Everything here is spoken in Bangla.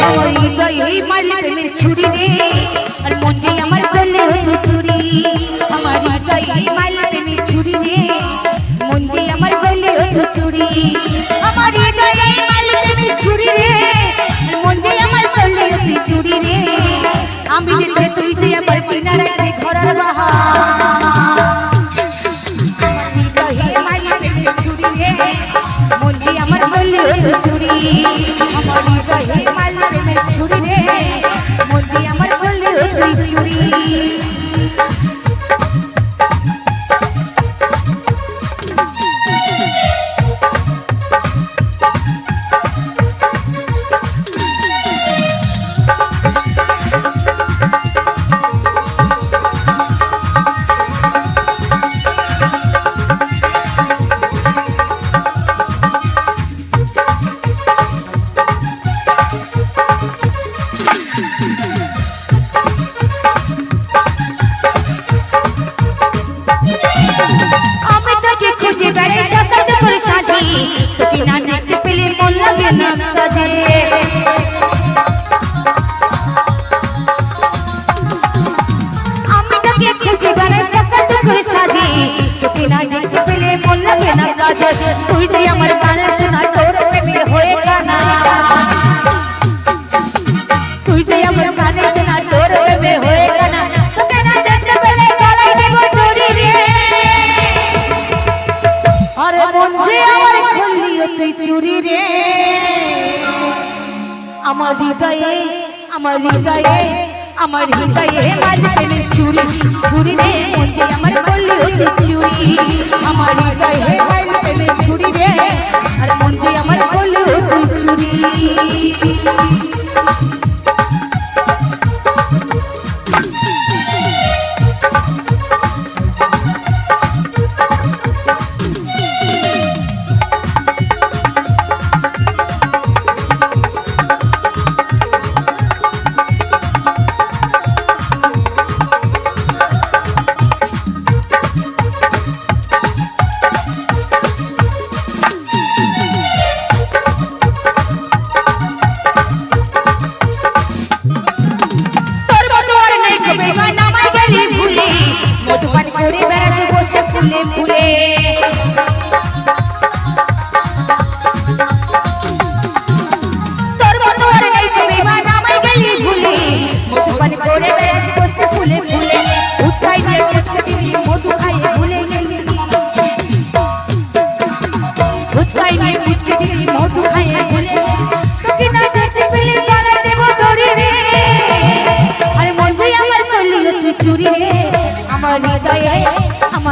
আমার হৃদয়ে মাল প্রেমে ছুরি রে মন যে আমার করলে হতো চুরি, আমার হৃদয়ে মাল প্রেমে ছুরি রে আর মন যে আমার করলে হতো চুরি আমার হৃদয়ে মাল প্রেমে ছুরি রে মন যে আমার করলে চুরি আমার চুরি আমি মন লাগে না কাজে আমি তোকে খুঁজে বেড়াই সাজাতে করে সাজি তোকে না দেখতে পেলে মন লাগে না কাজে তুই যে আমার গানে শোনা তোর প্রেমে হয়ে গানা তুই যে আমার গানে শোনা তোর প্রেমে হয়ে গানা তোকে না দেখতে পেলে গলায় দেব তোরি রে আরে মন যে আমার খুললি তুই চুরি রে আমার হৃদয়ে আমার হৃদয়ে আমার হৃদয়ে মাঝখানে চুরি চুরি রে মন আমার বললি তুই চুরি আমার হৃদয়ে মাঝখানে চুরি রে, আর মন আমার বললি তুই চুরি